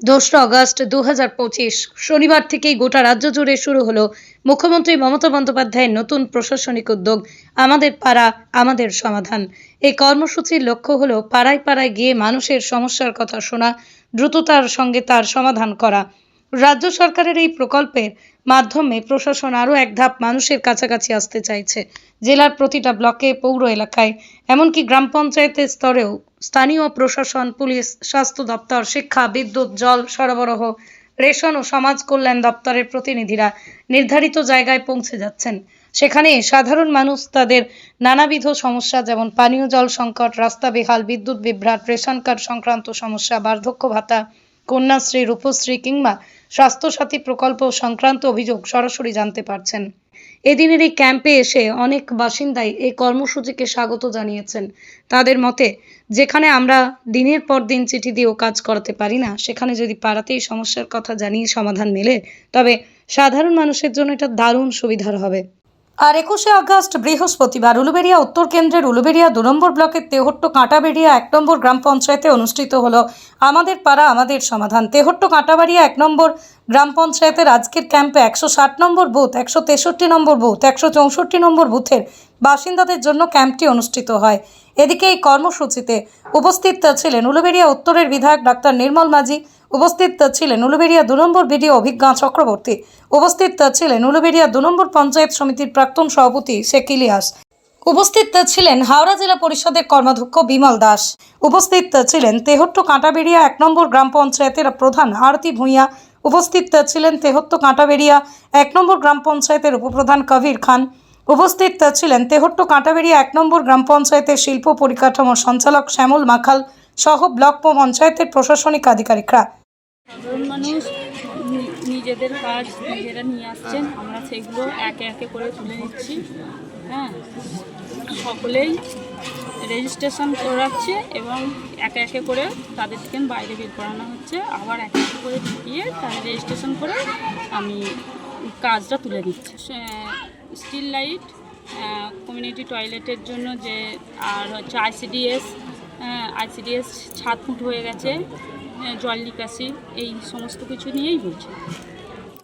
দোসরা আগস্ট দু শনিবার থেকেই গোটা রাজ্য জুড়ে শুরু হলো মুখ্যমন্ত্রী মমতা বন্দ্যোপাধ্যায়ের নতুন প্রশাসনিক উদ্যোগ, আমাদের পাড়া, আমাদের সমাধান। এই কর্মসূচির লক্ষ্য হলো পাড়ায় পাড়ায় গিয়ে মানুষের সমস্যার কথা শোনা, দ্রুততার সঙ্গে তার সমাধান করা। রাজ্য সরকারের এই প্রকল্পের মাধ্যমে প্রশাসন আরও এক ধাপ মানুষের কাছাকাছি আসতে চাইছে, জেলার প্রতিটা ব্লকে, পৌর এলাকায়। এমনকি গ্রাম পঞ্চায়েতের স্তরেও স্থানীয় প্রশাসন, পুলিশ, স্বাস্থ্য দপ্তর, শিক্ষা, বিদ্যুৎ, জল সরবরাহ, রেশন ও সমাজ কল্যাণ দপ্তরের প্রতিনিধিরা নির্ধারিত জায়গায় পৌঁছে যাচ্ছেন। সেখানে সাধারণ মানুষ তাদের নানাবিধ সমস্যা যেমন পানীয় জল সংকট, রাস্তা বেহাল, বিদ্যুৎ বিভ্রাট, রেশন কার্ড সংক্রান্ত সমস্যা, বার্ধক্য ভাতা, কন্যাশ্রী, রূপশ্রী কিংবা স্বাস্থ্যসাথী প্রকল্প সংক্রান্ত অভিযোগ সরাসরি জানতে পারছেন। এদিনের এই ক্যাম্পে এসে অনেক বাসিন্দাই এই কর্মসূচিকে স্বাগত জানিয়েছেন। তাদের মতে, যেখানে আমরা দিনের পর দিন চিঠি দিয়েও কাজ করাতে পারি না, সেখানে যদি পাড়াতেই সমস্যার কথা জানিয়ে সমাধান মেলে, তবে সাধারণ মানুষের জন্য এটা দারুণ সুবিধার হবে। আর একুশে আগস্ট বৃহস্পতিবার উলুবেড়িয়া উত্তর কেন্দ্রের উলুবেড়িয়া দু নম্বর ব্লকের তেহট্ট কাঁটাবেড়িয়া এক নম্বর গ্রাম পঞ্চায়েতে অনুষ্ঠিত হলো আমাদের পাড়া, আমাদের সমাধান। তেহট্ট কাঁটাবাড়িয়া এক নম্বর গ্রাম পঞ্চায়েতের আজকের ক্যাম্পে একশো ষাট নম্বর বুথ, একশো তেষট্টি নম্বর বুথ, একশো চৌষট্টি নম্বর বুথের বাসিন্দাদের জন্য ক্যাম্পটি অনুষ্ঠিত হয়। এদিকে এই কর্মসূচিতে উপস্থিত ছিলেন উলুবেড়িয়া উত্তরের বিধায়ক ডাক্তার নির্মল মাঝি, উপস্থিত ছিলেন উলুবেড়িয়া দু নম্বর বিডিও অভিজ্ঞা চক্রবর্তী, উপস্থিত ছিলেন উলুবেড়িয়া দু নম্বর পঞ্চায়েত সমিতির প্রাক্তন সভাপতি শেখ ইলিয়াস, উপস্থিত ছিলেন হাওড়া জেলা পরিষদের কর্মাধ্যক্ষ বিমল দাস, উপস্থিত ছিলেন তেহট্ট কাঁটাবেড়িয়া এক নম্বর গ্রাম পঞ্চায়েতের প্রধান আরতি ভূঁইয়া, উপস্থিত ছিলেন তেহট্ট কাঁটাবেড়িয়া এক নম্বর গ্রাম পঞ্চায়েতের উপপ্রধান কবির খান উপস্থিত ছিলেন তেহট্ট কাঁটাবেড়িয়া এক নম্বর গ্রাম পঞ্চায়েতের শিল্প পরিকাঠামো সঞ্চালক শ্যামল মাখাল সহ ব্লক পঞ্চায়েতের প্রশাসনিক আধিকারিকরা। মানুষ নিজেদের কাজ নিজেরা নিয়ে আসছেন। আমরা সেগুলো একে একে করে তুলে নিচ্ছি। হ্যাঁ সকলেই রেজিস্ট্রেশন করে রাখছে এবং একে একে করে তাদের থেকে বাইরে বের করানো হচ্ছে। আবার একে একে করে ঢুকিয়ে তাদের রেজিস্ট্রেশন করে আমি কাজটা তুলে দিচ্ছে স্টিল লাইট কমিউনিটি টয়লেটের জন্য যে, আর হচ্ছে আইসিডিএস আইসিডিএস ছাদ ফুট হয়ে গেছে জল নিকাশি, এই সমস্ত কিছু নিয়েই বলছি।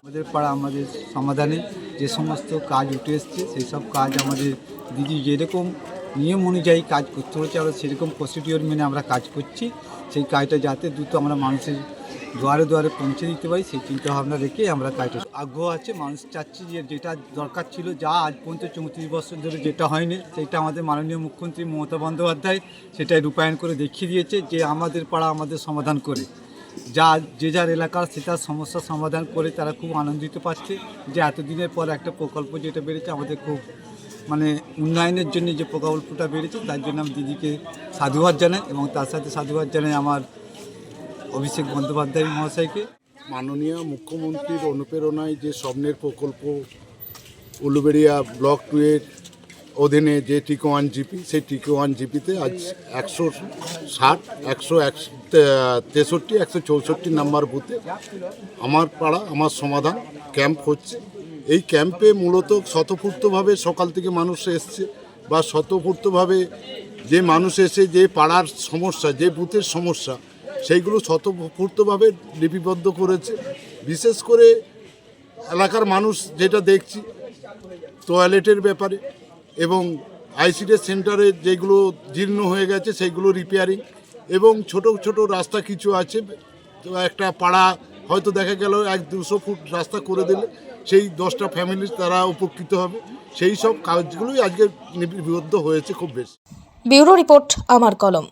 আমাদের পাড়া আমাদের সমাধানে যে সমস্ত কাজ উঠে এসছে, সেই সব কাজ আমাদের দিদি যেরকম নিয়ম অনুযায়ী কাজ করতে হচ্ছে আমরা সেরকম প্রসিডিওর মেনে আমরা কাজ করছি। সেই কাজটা যাতে দ্রুত আমরা মানুষের দুয়ারে দুয়ারে পৌঁছে দিতে পারি, সেই চিন্তা ভাবনা রেখে আমরা কাজটা আগ্রহ আছে, মানুষ চাচ্ছি যে যেটা দরকার ছিল, যা আজ পর্যন্ত চৌত্রিশ বছর ধরে যেটা হয়নি, সেটা আমাদের মাননীয় মুখ্যমন্ত্রী মমতা বন্দ্যোপাধ্যায় সেটাই রূপায়ণ করে দেখিয়ে দিয়েছে, যে আমাদের পাড়া আমাদের সমাধান করে। যা যে যার এলাকার সে তার সমস্যার সমাধান করে তারা খুব আনন্দিত পাচ্ছে, যে এতদিনের পর একটা প্রকল্প যেটা বেড়েছে আমাদের খুব মানে উন্নয়নের জন্য যে প্রকল্পটা বেড়েছে, তার জন্য আমি দিদিকে সাধুবাদ জানাই এবং তার সাথে সাধুবাদ জানাই আমার অভিষেক বন্দ্যোপাধ্যায় মহাশয়কে। মাননীয় মুখ্যমন্ত্রীর অনুপ্রেরণায় যে স্বপ্নের প্রকল্প উলুবেড়িয়া ব্লক টু এর অধীনে যে টিকো ওয়ান জিপি, সেই টিকো ওয়ান জিপিতে আজ একশো ষাট, একশো তেষট্টি, একশো চৌষট্টি নাম্বার বুথে আমার পাড়া, আমার সমাধান ক্যাম্প হচ্ছে। এই ক্যাম্পে মূলত স্বতঃপূর্তভাবে সকাল থেকে মানুষ এসছে বা স্বতঃপূর্তভাবে যে মানুষ এসে যে পাড়ার সমস্যা, যে বুথের সমস্যা সেইগুলো স্বতঃপূর্তভাবে লিপিবদ্ধ করেছে। বিশেষ করে এলাকার মানুষ যেটা দেখছি টয়লেটের ব্যাপারে এবং আইসিডি সেন্টারে যেগুলো জীর্ণ হয়ে গেছে সেইগুলো রিপেয়ারিং এবং ছোট ছোট রাস্তা কিছু আছে, তো একটা পাড়া হয়তো দেখা গেল এক দুশো ফুট রাস্তা করে দিলে সেই দশটা ফ্যামিলি তারা উপকৃত হবে। সেই সব কাজগুলোই আজকে লিপিবদ্ধ হয়েছে খুব বেশি। ব্যুরো রিপোর্ট, আমার কলম।